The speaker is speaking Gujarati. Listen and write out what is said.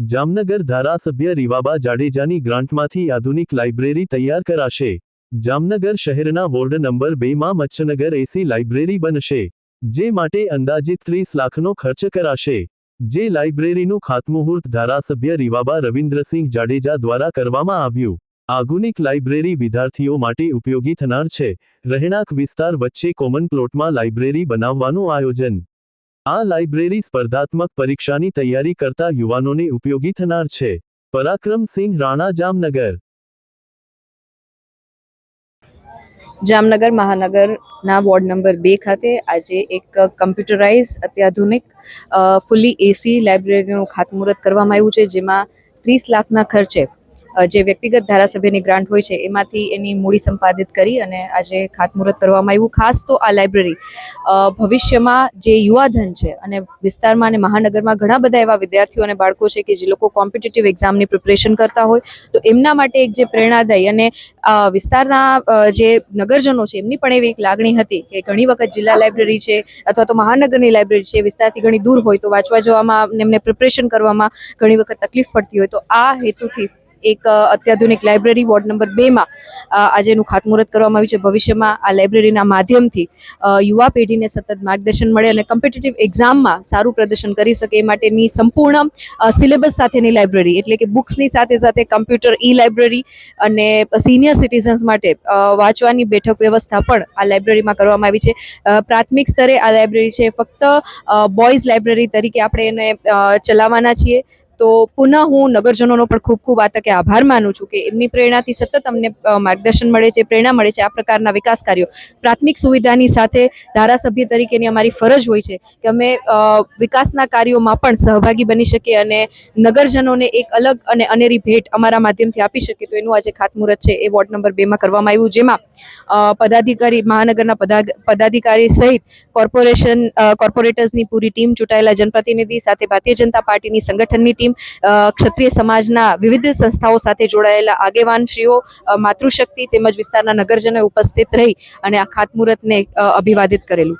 જામનગર ધારાસભ્ય રીવાબા જાડેજાની ગ્રાન્ટમાંથી આધુનિક લાઇબ્રેરી તૈયાર કરાશે. જામનગર શહેરના વોર્ડ નંબર બેમાં મચ્છનગર એસી લાઇબ્રેરી બનશે, જે માટે અંદાજિત ત્રીસ લાખનો ખર્ચ કરાશે. જે લાઇબ્રેરીનું ખાતમુહૂર્ત ધારાસભ્ય રીવાબા રવિન્દ્રસિંહ જાડેજા દ્વારા કરવામાં આવ્યું. આધુનિક લાઇબ્રેરી વિદ્યાર્થીઓ માટે ઉપયોગી થનાર છે. રહેણાંક વિસ્તાર વચ્ચે કોમન પ્લોટમાં લાઇબ્રેરી બનાવવાનું આયોજન. આ લાઇબ્રેરી સ્પર્ધાત્મક પરીક્ષાની તૈયારી કરતા યુવાનોને ઉપયોગી થનાર છે. પરાક્રમસિંહ રાણા, જામનગર. જામનગર મહાનગરના વોર્ડ નંબર બે ખાતે આજે એક કમ્પ્યુટરાઇઝ અત્યાધુનિક ફૂલી એસી લાઇબ્રેરીનું ખાતમુહૂર્ત કરવામાં આવ્યું છે, જેમાં ત્રીસ લાખના ખર્ચે જે વ્યક્તિગત ધારાસભ્યની ગ્રાન્ટ હોય છે, એમાંથી એની મૂડી સંપાદિત કરી અને આજે ખાતમુહૂર્ત કરવામાં આવ્યું. ખાસ તો આ લાઇબ્રેરી ભવિષ્યમાં જે યુવાધન છે અને વિસ્તારમાં અને મહાનગરમાં ઘણા બધા એવા વિદ્યાર્થીઓ અને બાળકો છે કે જે લોકો કોમ્પિટિટિવ એક્ઝામની પ્રિપરેશન કરતા હોય, તો એમના માટે એક જે પ્રેરણાદાયી અને વિસ્તારના જે નગરજનો છે, એમની પણ એવી એક લાગણી હતી કે ઘણી વખત જિલ્લા લાઇબ્રેરી છે અથવા તો મહાનગરની લાઇબ્રેરી છે, વિસ્તારથી ઘણી દૂર હોય, તો વાંચવા જવામાં એમને પ્રિપરેશન કરવામાં ઘણી વખત તકલીફ પડતી હોય, તો આ હેતુથી એક અત્યાધુનિક લાઇબ્રેરી વોર્ડ નંબર બેમાં આજેનું ખાતમુહૂર્ત કરવામાં આવ્યું છે. ભવિષ્યમાં આ લાઇબ્રેરીના માધ્યમથી યુવા પેઢીને સતત માર્ગદર્શન મળે અને કોમ્પિટિટિવ એક્ઝામમાં સારું પ્રદર્શન કરી શકે એ માટેની સંપૂર્ણ સિલેબસ સાથેની લાઇબ્રેરી, એટલે કે બુક્સની સાથે સાથે કમ્પ્યુટર ઈ લાઇબ્રેરી અને સિનિયર સિટીઝન્સ માટે વાંચવાની બેઠક વ્યવસ્થા પણ આ લાઇબ્રેરીમાં કરવામાં આવી છે. પ્રાથમિક સ્તરે આ લાઇબ્રેરી છે. ફક્ત બોયઝ લાઇબ્રેરી તરીકે આપણે એને ચલાવવાના છીએ. તો પુનઃ હું નગરજનોનો પણ ખૂબ ખૂબ આ તકે આભાર માનું છું કે એમની પ્રેરણાથી સતત અમને માર્ગદર્શન મળે છે, પ્રેરણા મળે છે આ પ્રકારના વિકાસ કાર્યો. પ્રાથમિક સુવિધાની સાથે ધારાસભ્ય તરીકેની અમારી ફરજ હોય છે કે અમે વિકાસના કાર્યોમાં પણ સહભાગી બની શકીએ અને નગરજનોને એક અલગ અને અનેરી ભેટ અમારા માધ્યમથી આપી શકીએ. તો એનું આજે ખાતમુહૂર્ત છે એ વોર્ડ નંબર બેમાં કરવામાં આવ્યું, જેમાં પદાધિકારી, મહાનગરના પદા- પદાધિકારી સહિત કોર્પોરેશન કોર્પોરેટર્સની પૂરી ટીમ ચૂંટાયેલા જનપ્રતિનિધિ સાથે ભારતીય જનતા પાર્ટીની સંગઠનની ટીમ અ, ક્ષત્રિય સમાજના વિવિધ સંસ્થાઓ સાથે જોડાયેલા આગેવાનશ્રીઓ માતૃશક્તિ તેમજ વિસ્તારના નગરજનોએ ઉપસ્થિત રહી અને આ ખાતમુહૂર્તને અભિવાદિત કરેલું.